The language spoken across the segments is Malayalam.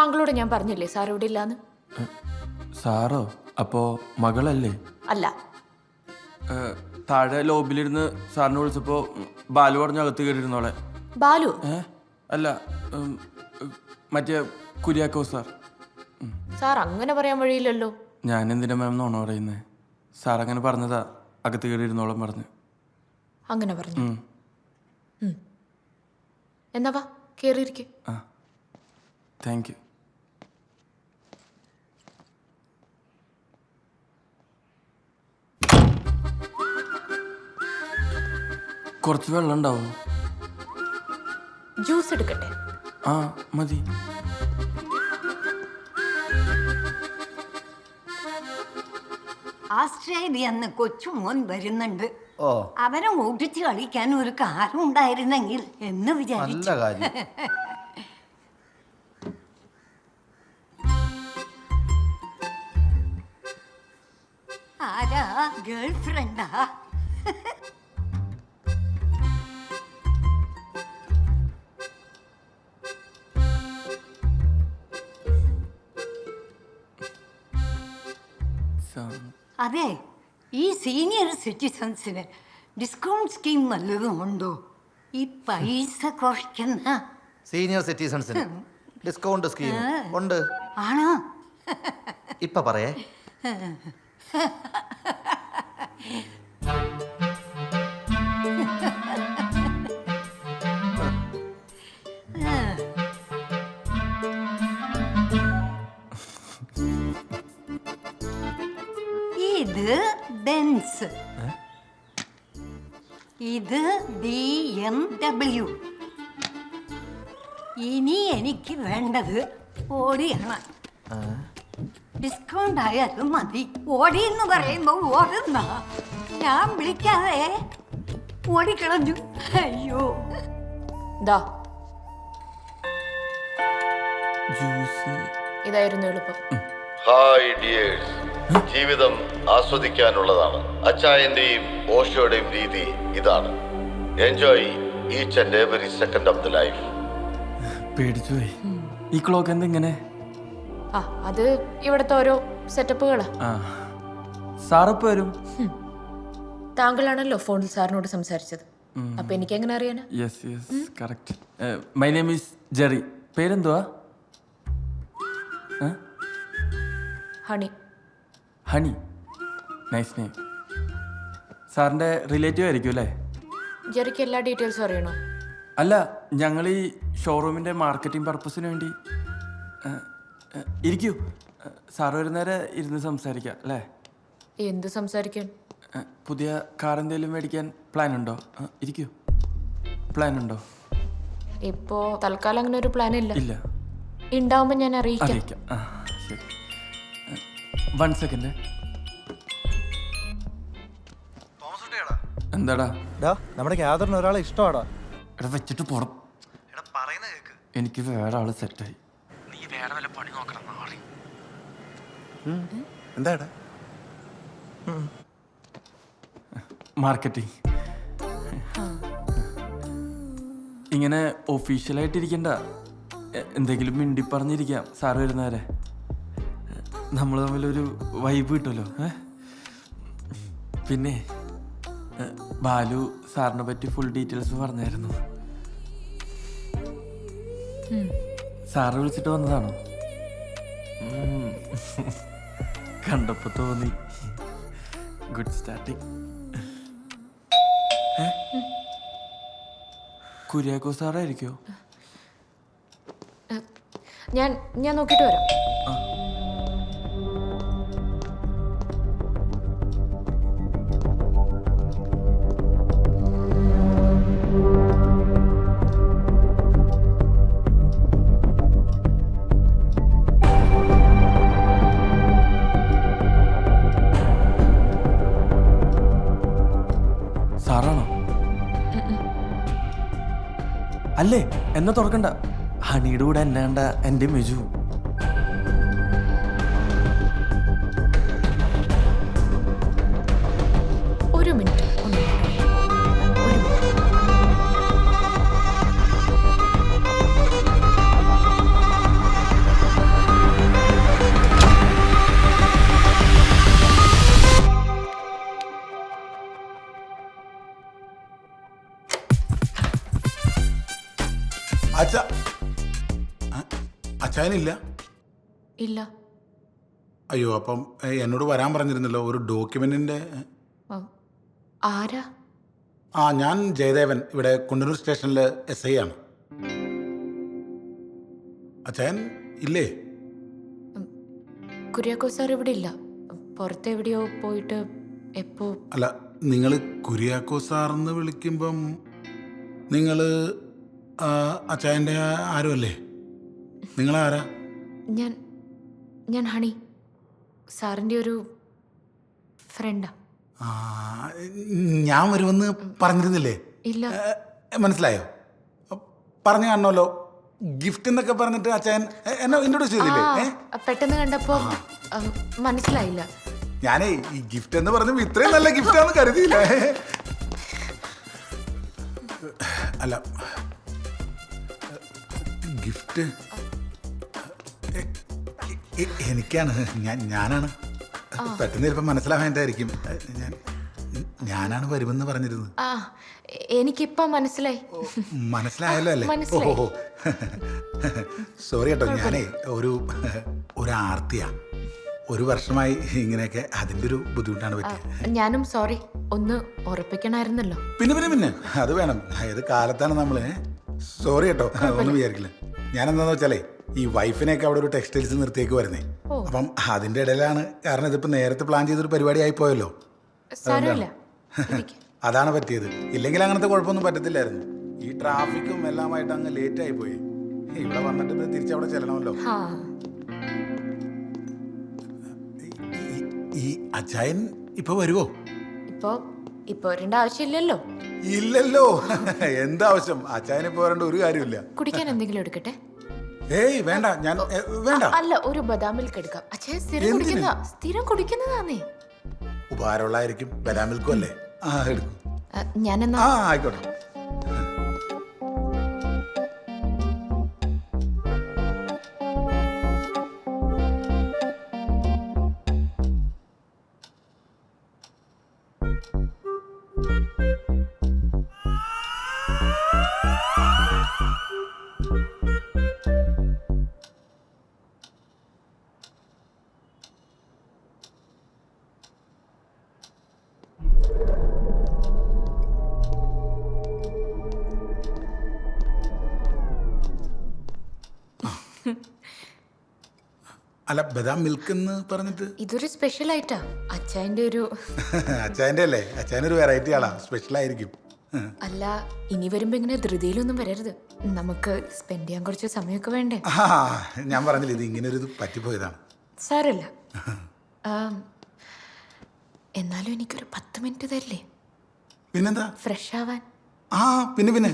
താങ്കളോട് ഞാൻ പറഞ്ഞില്ലേ സാർ ഇവിടെ ഇല്ലാന്ന് സാറോ അപ്പോ മകളല്ലേ? അല്ല. താഴെ ലോബിലിരുന്ന് സാറിനെ വിളിച്ചപ്പോ ബാലു പറഞ്ഞ അകത്ത് കയറിയിരുന്നോളെ ബാലു? അല്ല മറ്റേ കുര്യാക്കോ സാർ. സാർ അങ്ങനെ പറയാൻ വഴിയില്ലല്ലോ. ഞാൻ എന്തിനാ മാം നോണോ പറയുന്നേ? സാർ അങ്ങനെ പറഞ്ഞതാ അകത്ത് കയറിയിരുന്നോളം പറഞ്ഞു. അങ്ങനെ പറഞ്ഞു. എന്നാ വാ കേറിയിരിക്കെ. ആ താങ്ക് യു. കുറച്ച് വെള്ളം ഉണ്ടാവും ജ്യൂസ് എടുക്കട്ടെ? ആ മതി. ആസ്ട്രേലിയെന്ന് കൊച്ചു മോൻ വരുന്നുണ്ട്. ഓ. അവനെ ഓടിച്ച് കളിക്കാൻ ഒരു കാറുണ്ടായിരുന്നെങ്കിൽ എന്ന് വിചാരിച്ചു. നല്ല കാര്യം. ആരാ? ഗേൾ ഫ്രണ്ടാ അതെ ഈ സീനിയർ സിറ്റിസൺസിന് ഡിസ്കൗണ്ട് സ്കീം നല്ലതും ഉണ്ടോ? ഈ പൈസ കുറയ്ക്കുന്ന സീനിയർ സിറ്റിസൺസിന് ഡിസ്കൗണ്ട് സ്കീം ഉണ്ട്. ആണോ? ഇപ്പൊ പറയേ. ഇത് ബെൻസ്. ഇത് ബി എം ഡബ്ല്യു. ഇനി എനിക്ക് വേണ്ടത് ഓടിയാണ്. ഡിസ്കൗണ്ട് ആയാലും മതി. ഓടി എന്ന് പറയുമ്പോ ഓടുന്ന. ഞാൻ വിളിക്കാതെ ഓടിക്കളഞ്ഞു. അയ്യോ. ദാ. ജ്യൂസ്. ഇതായിരുന്നു എളുപ്പം. ഹായ് ഡിയേഴ്സ് ജീവിതം ആസ്വദിക്കാനുള്ളതാണ്. അച്ചായന്റെയും ഓഷോയുടെയും രീതി ഇതാണ്. Enjoy each and every second of the life പേടിച്ചു പോയി. ഈ ക്ലോക്ക് എന്തെങ്ങനെ ആ അത് ഇവിടത്തെ ഓരോ സെറ്റപ്പുകളാ ആ. സാറപ്പ് വരും? താങ്കളാണല്ലോ ഫോണിൽ സാറിനോട് സംസാരിച്ചത്. അപ്പൊ എനിക്ക് എങ്ങനെ അറിയാനാ yes yes correct my name is Jerry പേരെന്തുവാ? ഹണി. ഹണി. നൈസ് നെയിം സാറിന്റെ റിലേറ്റീവ് ആയിരിക്കും അല്ലേ? ജെറിക്ക് എല്ലാ ഡീറ്റെയിൽസും അറിയണോ? അല്ല ഞങ്ങൾ ഈ ഷോറൂമിന്റെ മാർക്കറ്റിംഗ് പർപ്പസിന് വേണ്ടി ഇരിക്കൂ. സാർ ഒരു നേരം ഇരുന്ന് സംസാരിക്കാം അല്ലേ? എന്ത് സംസാരിക്കാൻ? പുതിയ കാർ എന്തെങ്കിലും മേടിക്കാൻ പ്ലാൻ ഉണ്ടോ? ഇരിക്കൂ. പ്ലാൻ ഉണ്ടോ? ഇപ്പോ തൽക്കാലം അങ്ങനെ ഒരു പ്ലാൻ ഇല്ല. ഇല്ല. ഉണ്ടാവുമ്പോ ഞാൻ അറിയിക്കാം. അറിയിക്കാം. വൺ സെക്കൻഡ് എന്താടാ? ഡാ നമ്മുടെ ഗ്യാദറിന് ഒരാളെ ഇഷ്ടമാടാ. എടാ വെച്ചിട്ട് പോണം. എനിക്ക് വേറെ ആൾ സെറ്റായി. നീ വേറെ വല്ല പണി നോക്കണം നാളെ. എന്താടാ മാർക്കറ്റിംഗ്. ഇങ്ങനെ ഒഫീഷ്യലായിട്ട് ഇരിക്കണ്ട എന്തെങ്കിലും മിണ്ടി പറഞ്ഞിരിക്കാം. സാർ വരുന്നവരെ. നമ്മൾ തമ്മിലൊരു വൈബ് കിട്ടുമല്ലോ ഏ? പിന്നെ ബാലു സാറിനെ പറ്റി ഫുൾ ഡീറ്റെയിൽസ് പറഞ്ഞായിരുന്നു. സാറ് വിളിച്ചിട്ട് വന്നതാണോ? കണ്ടപ്പോ തോന്നി. ഗുഡ് സ്റ്റാർട്ടിങ് കുര്യാക്കോ സാറായിരിക്കോ? ഞാൻ ഞാൻ നോക്കിയിട്ട് വരാം. അല്ലേ? എന്നെ തുറക്കണ്ട. ഹണിയുടെ കൂടെ എന്നെ കണ്ട എന്റെ മെജു? അച്ഛ അച്ഛനില്ല ഇല്ല. അയ്യോ അപ്പം എന്നോട് വരാൻ പറഞ്ഞിരുന്നല്ലോ ഒരു ഡോക്യുമെന്റിന്റെ ആരാ? ആ ഞാൻ ജയദേവൻ ഇവിടെ കുണ്ടന്നൂർ സ്റ്റേഷനിലെ എസ് ഐ ആണ്. അച്ഛൻ ഇല്ലേ? കുര്യാക്കോ സാർ ഇവിടെ ഇല്ല. പുറത്തെവിടെയോ പോയിട്ട് എപ്പോ അല്ല നിങ്ങൾ കുര്യാക്കോ എന്ന് വിളിക്കുമ്പം നിങ്ങൾ അച്ചായന്റെ ആരുമല്ലേ? നിങ്ങളാരാ? ഞാൻ ഞാൻ ഹണി. സാറിന്റെ ഒരു ഫ്രണ്ടാ ഞാൻ വരുമെന്ന് പറഞ്ഞിരുന്നില്ലേ? ഇല്ല. മനസ്സിലായോ? പറഞ്ഞു കാണണമല്ലോ. ഗിഫ്റ്റ് എന്നൊക്കെ പറഞ്ഞിട്ട് അച്ഛൻ എന്നെ ഇൻട്രൊഡ്യൂസ് ചെയ്തില്ലേ? പെട്ടെന്ന് കണ്ടപ്പോ മനസ്സിലായില്ല. ഞാനേ ഈ ഗിഫ്റ്റ് എന്ന് പറഞ്ഞു ഇത്രയും നല്ല ഗിഫ്റ്റ് ആണെന്ന് കരുതിയില്ല. അല്ല ഗിഫ്റ്റ്? എനിക്കാണ്. ഞാൻ ഞാനാണ്. പെട്ടെന്ന് ചിലപ്പോൾ മനസ്സിലാവേണ്ടായിരിക്കും ഞാൻ ഞാനാണ് വരുമെന്ന് പറഞ്ഞിരുന്നത്. ആ എനിക്കിപ്പോ മനസ്സിലായി. മനസ്സിലായല്ലോ അല്ലേ? മനസ്സിലായി. ഓഹോ സോറി കേട്ടോ ഞാനേ ഒരു ഒരു ആർത്തിയാ. ഒരു വർഷമായി ഇങ്ങനെയൊക്കെ അതിന്റെ ഒരു ബുദ്ധിമുട്ടാണ് പറ്റിയത്. ഞാനും സോറി ഒന്ന് ഉറപ്പിക്കണമായിരുന്നല്ലോ. പിന്നെ പിന്നെ പിന്നെ അത് വേണം. ഏത് കാലത്താണ് നമ്മൾ? സോറി കേട്ടോ ഒന്നും വിചാരിക്കില്ല. ഞാൻ എന്താന്ന് വെച്ചാലേ ഈ വൈഫിനെയൊക്കെ അവിടെ ഒരു ടെക്സ്റ്റൈൽസ് നിർത്തിയേക്ക് വരുന്നേ. അപ്പം അതിന്റെ ഇടയിലാണ് കാരണം ഇതിപ്പോ നേരത്തെ പ്ലാൻ ചെയ്തൊരു പരിപാടി ആയി പോയല്ലോ സാരമില്ല. അതാണ് പറ്റിയത്. ഇല്ലെങ്കിൽ അങ്ങനത്തെ കുഴപ്പമൊന്നും പറ്റത്തില്ലായിരുന്നു. ഈ ട്രാഫിക്കും എല്ലാമായിട്ട് അങ്ങ് ലേറ്റ് ആയി പോയി. ഇവിടെ വന്നിട്ട് തിരിച്ച് അവിടെ ചെല്ലണമല്ലോ. ഈ- അച്ചായൻ ഇപ്പൊ വരുവോ? ഇപ്പോ ഇപ്പൊ വരേണ്ട ആവശ്യമില്ലല്ലോ. ഇല്ലല്ലോ. എന്താവശ്യം? അച്ചായനെ പോരണ്ട ഒരു കാര്യമില്ല കുടിക്കാൻ എന്തെങ്കിലും എടുക്കട്ടെ? ഏയ് വേണ്ട ഞാൻ ഏ, വേണ്ട. അല്ല ഒരു ബദാം മിൽക്ക് എടുക്കാം. അച്ഛൻ സ്ഥിരം എന്തിന്? കുടിക്കുന്ന സ്ഥിരം കുടിക്കുന്നതാന്നേ. ഉപകാരമുള്ളായിരിക്കും ബദാം മിൽക്കും അല്ലേ? ആ എടുക്കും. ഞാനെന്നാ? ആ ആയിക്കോട്ടെ. അല്ല ബദാം മിൽക്ക് എന്ന് പറഞ്ഞിട്ട്? ഇതൊരു സ്പെഷ്യൽ ആയിട്ടാ അച്ചായന്റെ ഒരു അച്ചായന്റെ അല്ലേ അച്ചായനൊരു വെറൈറ്റി ആളാ. സ്പെഷ്യൽ ആയിരിക്കും അല്ല ഇനി വരുമ്പോ ഇങ്ങനെ ധൃതിയിലൊന്നും വരരുത്. നമുക്ക് സ്പെൻഡ് ചെയ്യാൻ കുറച്ച് സമയമൊക്കെ വേണ്ടേ? ഞാൻ പറഞ്ഞില്ല ഇത് ഇങ്ങനെ ഒരു പറ്റിപ്പോയതാണ്. സാരല്ല. ആം, എന്നാലും എനിക്കൊരു പത്ത് മിനിറ്റ് തരില്ലേ? പിന്നെന്താ? ഫ്രഷ് ആവാൻ. ആ പിന്നെ പിന്നെ.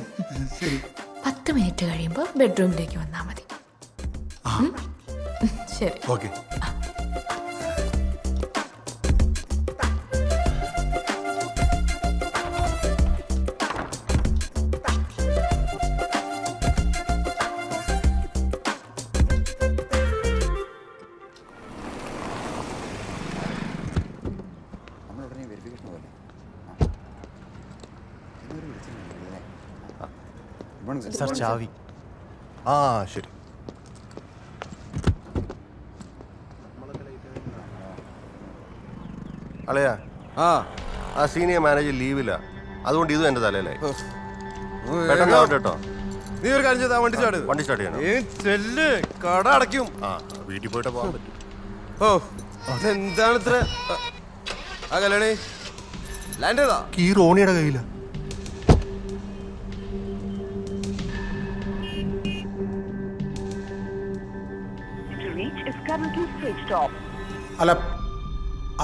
ശരി പത്ത് മിനിറ്റ് കഴിയുമ്പോൾ ബെഡ്റൂമിലേക്ക് വന്നാൽ മതി. ഉം? ശരി. ഓക്കെ. സാർ ചാവി. ആ ശരി. അളയാ? ആ. ആ സീനിയർ മാനേജർ ലീവില്ല അതുകൊണ്ട് ഇതും എന്റെ തലയിലായി. പെട്ടെന്ന് ആവട്ടെ കേട്ടോ നീ ഒരു കാര്യം ചെയ്താ വണ്ടി ചാട് വണ്ടി സ്റ്റാർട്ട് ചെയ്യണം? ചെല്ല്. കട അടയ്ക്കും. ആ വീട്ടിൽ പോയിട്ട് പോകാൻ പറ്റും. ഓ അതെന്താണ് ഇത്ര? ആ, കല്യാണി. ലാൻഡ് ചെയ്താ? കീ റോണിയുടെ കയ്യില. അല്ല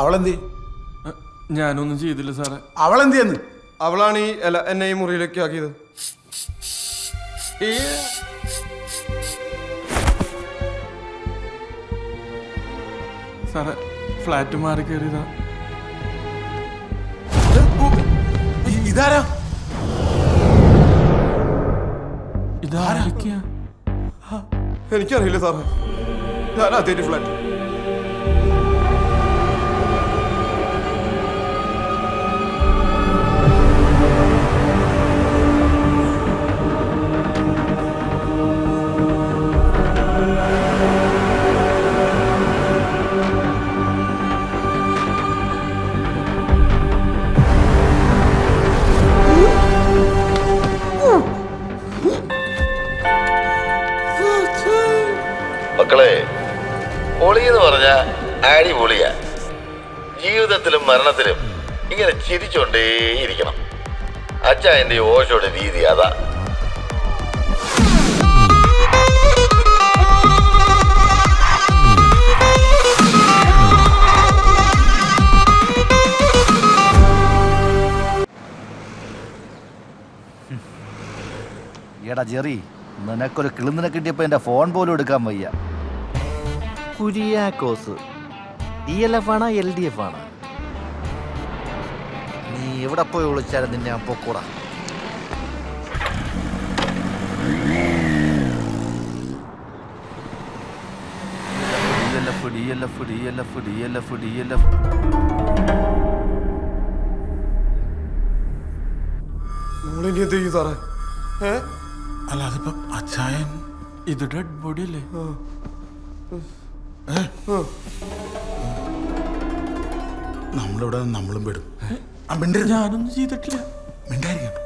അവളെന്തി ഞാനൊന്നും ചെയ്തില്ല സാറേ. ചെയ്യുന്നു അവളാണ് ഈ അല്ല എന്നെ ഈ മുറിയിലേക്ക് ആക്കിയത്. സാറെ സാറേ ഫ്ലാറ്റ് മാറി കയറിയതാ. ഇതാരാ? ഇതാരൊക്കെയാ എനിക്കറിയില്ല സാറേ. ഞാൻ ആദ്യമായിട്ട് ഫ്ലാറ്റ് ജീവിതത്തിലും മരണത്തിലും ഇങ്ങനെ ചിരിച്ചോണ്ടേയിരിക്കണം. അച്ചായന്റെ ഓശോയുടെ രീതി അതാ. എടാ ജെറി നിനക്കൊരു കിളിന്നിനെ കിട്ടിയപ്പോ എന്റെ ഫോൺ പോലും എടുക്കാൻ വയ്യ. കുര്യാക്കോസ്. ഡി എൽ എഫ് ആണോ എൽ ഡി എഫ് ആണോ? എവിടെ പോയി വിളിച്ചാലും നിന്നെ ഞാൻ പൊക്കൂട. നമ്മളിനി എന്ത് ചെയ്യും സാറേ? അല്ല അതിപ്പോ അച്ചായൻ ഇത് ഡെഡ് ബോഡി അല്ലേ നമ്മളിവിടെ നമ്മളും പെടും. മിണ്ടരുത്. ഞാനൊന്നും ചെയ്തിട്ടില്ല. മിണ്ടായിരിക്കണം